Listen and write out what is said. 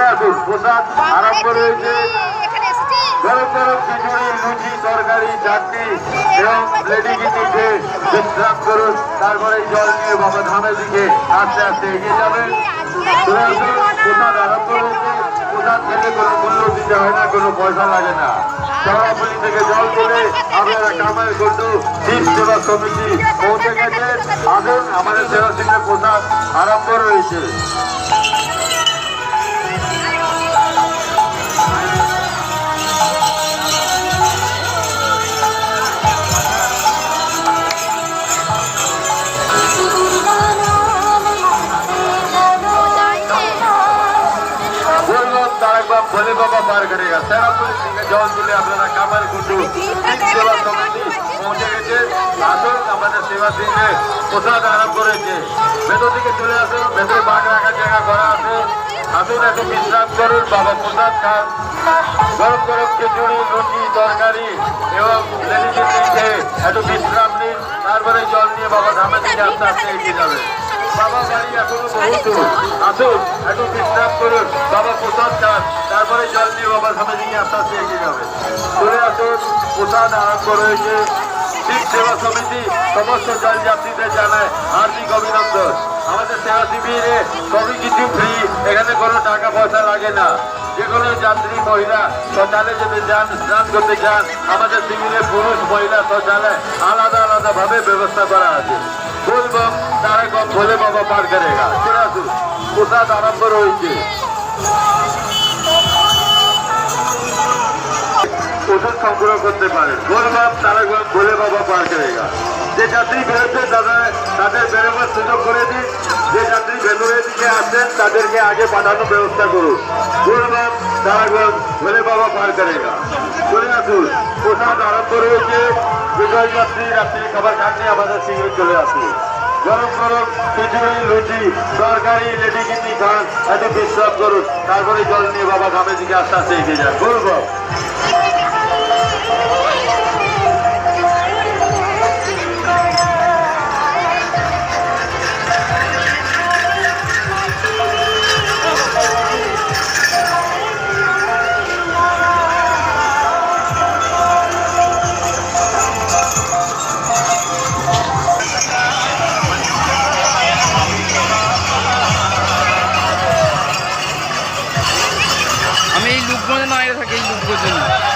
চলে আসুন প্রসাদ আরম্ভ রয়েছে। গরম গরম খিচুড়ি লুচি তরকারি চাটনি এবং কিচুকে বিশ্রাম করুন। তারপরে জল নিয়ে বাবা ধামের দিকে আস্তে আস্তে এগিয়ে যাবেন। চলে আসুন প্রসাদ আরম্ভ রয়েছে। প্রসাদ খেলে কোনো মূল্য দিতে হয় না কোনো পয়সা লাগে না। চড়াপুলি থেকে জল তুলে আপনারা কামাই করতো শিব সেবা পৌঁছে গেছে। আসুন আমাদের সেবা সিংহের প্রসাদ আরম্ভ রয়েছে। তারকবাম ভোলে বাবা পার করেগা সেরাপুরি থেকে জল তুলে আপনারা কামার কুটু। সেবা সমিতি পৌঁছে গেছে। আসুন আমাদের সেবা সিংহে প্রসাদ আরম্ভ করেছে। ভেতর দিকে চলে আসুন ভেতরে বাঘ রাখার জায়গা করা আছে। আসুন একটু বিশ্রাম করুন বাবা প্রসাদ খান। গরম গরম খিচুড়ি রুটি তরকারি এবং লেডি চিংড়ি একটু বিশ্রাম নিন। তারপরে জল নিয়ে বাবা ধামের দিকে আস্তে আস্তে এগিয়ে যাবে। বাবা বাড়ি এখনও বহু দূর একটু বিশ্রাম করুন। বাবা প্রসাদ খান, তারপরে জল নিয়ে বাবা ধামের দিকে আস্তে আস্তে এগিয়ে যাবে। চলে আসুন, প্রসাদ আরম্ভ রয়েছে। শিব সেবা সমিতি সমস্ত জল যাত্রীদের জানায় হার্দিক অভিনন্দন। আমাদের সেবা শিবিরে সবই কিছু ফ্রি এখানে কোনো টাকা পয়সা লাগে না। যে কোনো যাত্রী, মহিলা, শৌচালয়ে যদি যান, স্নান করতে যান, আমাদের শিবিরে পুরুষ, মহিলা, শৌচালয় আলাদা আলাদা ভাবে ব্যবস্থা করা আছে। বলবম তারা কম ভোলে বাবা পার আসুন। প্রসাদ আরম্ভ রয়েছে? ওষুধ সংগ্রহ করতে পারে। গোলবাব তারাগঞ্জ ভোলে বাবা পার করেগা যে যাত্রী বেরোচ্ছে, তাদের তাদের বেরোবার সুযোগ করে দিন। যে যাত্রী ভেতরের দিকে আসছেন তাদেরকে আগে পাঠানোর ব্যবস্থা করুন। গোলবাব তারাগঞ্জ ভোলে বাবা পার করেগা চলে আসুন। প্রসাদ আরম্ভ রয়েছে? বিজয় যাত্রী রাত্রি খাবার খাননি আমাদের শীঘ্রই চলে আসুন। গরম গরম খিচুড়ি লুচি, তরকারি লেডি কিডনি খান একটু বিশ্রাম করুন। তারপরে জল নিয়ে বাবা ঘামের দিকে আস্তে আস্তে এগিয়ে যান। গোলবাব লুকমানে না থাকে এই জন্য।